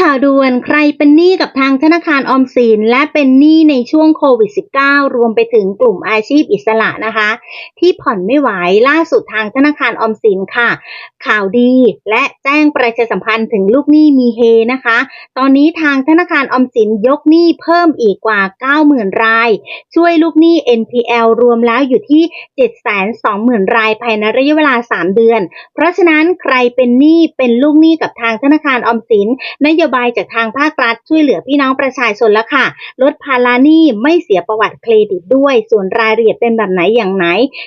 ข่าวด่วนใครเป็นหนี้กับทางธนาคารออมสิน และเป็นหนี้ในช่วงโควิด -19 รวมไปถึงกลุ่มอาชีพอิสระนะคะ ที่ผ่อนไม่ไหวล่าสุดทางธนาคารออมสินค่ะ ข่าวดีและแจ้งประชาสัมพันธ์ถึงลูกหนี้มีเฮนะคะ ตอนนี้ทางธนาคารออมสินยกหนี้เพิ่มอีกกว่า 90,000 ราย ช่วยลูกหนี้ NPL รวมแล้วอยู่ที่ 720,000 รายภายในระยะเวลา 3 เดือน เพราะฉะนั้นใครเป็นหนี้เป็นลูกหนี้กับทางธนาคารออมสินนโยบายจากทางภาครัฐช่วยเหลือพี่น้องประชาชนแล้วค่ะ ลดภาระหนี้ไม่เสียประวัติเครดิตด้วย ส่วนรายละเอียดเป็นแบบไหนอย่างไหน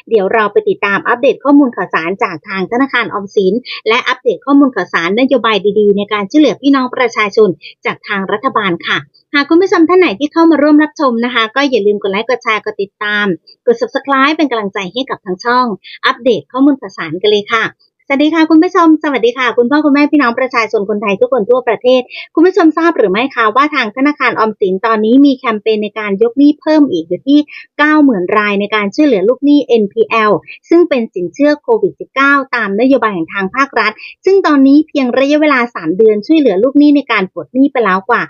เดี๋ยวเราไปติดตามอัปเดตข้อมูลข่าวสารจากทางธนาคารออมสิน และอัปเดตข้อมูลข่าวสารนโยบายดีๆ ในการช่วยเหลือพี่น้องประชาชนจากทางรัฐบาลค่ะหากคุณผู้ชมท่านไหนที่เข้ามาร่วมรับชมนะคะ ก็อย่าลืมกดไลค์กดแชร์กดติดตาม กด subscribe เป็นกำลังใจให้กับทางช่อง อัปเดตข้อมูลข่าวสารกันเลยค่ะ สวัสดีค่ะคุณผู้ชมสวัสดีค่ะ คุณพ่อคุณแม่พี่น้องประชาชนคนไทยทุกคนทั่วประเทศ คุณผู้ชมทราบหรือไม่คะว่าทางธนาคารออมสินตอนนี้มีแคมเปญในการยกหนี้เพิ่มอีกอยู่ที่ 90,000 รายในการช่วยเหลือลูกหนี้ NPL ซึ่งเป็นสินเชื่อโควิด -19 ตามนโยบายของทางภาครัฐ ซึ่งตอนนี้เพียงระยะเวลา 3 เดือนช่วยเหลือลูกหนี้ในการปลดหนี้ไปแล้วกว่า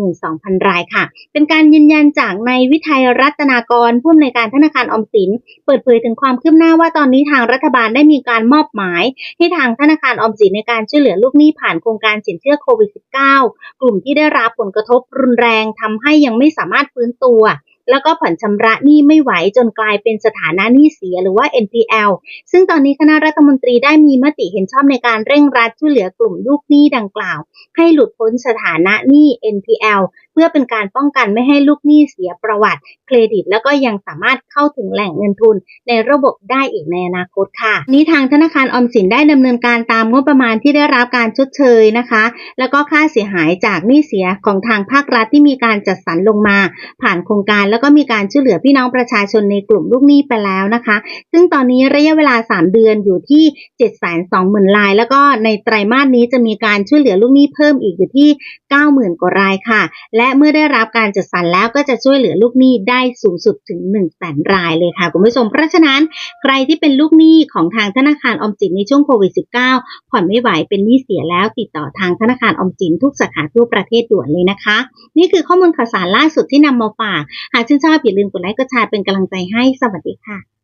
72,000 รายค่ะ เป็นการยืนยันจากนายวิทัยรัตนากรผู้อำนวยการธนาคารออมสิน เปิดเผยถึงความคืบหน้าว่าตอนนี้ทางรัฐบาลได้มีการมอบหมายให้ทางธนาคารออมสินในการช่วยเหลือลูกหนี้ผ่านโครงการสินเชื่อโควิด -19 กลุ่มที่ได้รับผลกระทบรุนแรงทำให้ยังไม่สามารถฟื้นตัว แล้วก็ผ่อนชำระหนี้ไม่ไหวจนกลายเป็นสถานะหนี้เสียหรือว่า NPL ซึ่งตอนนี้คณะรัฐมนตรีได้มีมติเห็นชอบในการเร่งรัดช่วยเหลือกลุ่มลูกหนี้ดังกล่าว ให้หลุดพ้นสถานะหนี้ NPL เพื่อเป็นการป้องกันไม่ให้ลูกหนี้เสียประวัติ เครดิต แล้วก็ยังสามารถเข้าถึงแหล่งเงินทุน ในระบบได้อีกในอนาคตค่ะ นี้ทางธนาคารออมสินได้ดำเนินการตามงบประมาณที่ได้รับการชดเชยนะคะ แล้วก็ค่าเสียหายจากหนี้เสียของทางภาครัฐที่มีการจัดสรรลงมา ผ่านโครงการแล้แล้วก็มีการช่วยเหลือพี่น้องประชาชนในกลุ่มลูกหนี้ไปแล้วนะคะ ซึ่งตอนนี้ระยะเวลา 3 เดือนอยู่ที่720,000ราย แล้วก็ในไตรมาสนี้จะมีการช่วยเหลือลูกหนี้เพิ่มอีกอยู่ที่ 90,000 กว่ารายค่ะ และเมื่อได้รับการจัดสรรแล้วก็จะช่วยเหลือลูกหนี้ได้สูงสุดถึง1 0 0 0 0แสนรายเลยค่ะคุณผู้ชม เพราะฉะนั้นใครที่เป็นลูกหนี้ของทางธนาคารออมสินในช่วงโควิด -19 ผ่อนไม่ไหวเป็นหนี้เสียแล้วติดต่อทางธนาคารออมสินทุกสาขาทั่วประเทศด่วนเลยนะคะ นี่คือข้อมูลข่าวสารล่าสุดที่นำมาฝากหากชื่นชอบอย่าลืมกดไลค์กดแชร์เป็นกำลังใจให้สวัสดีค่ะ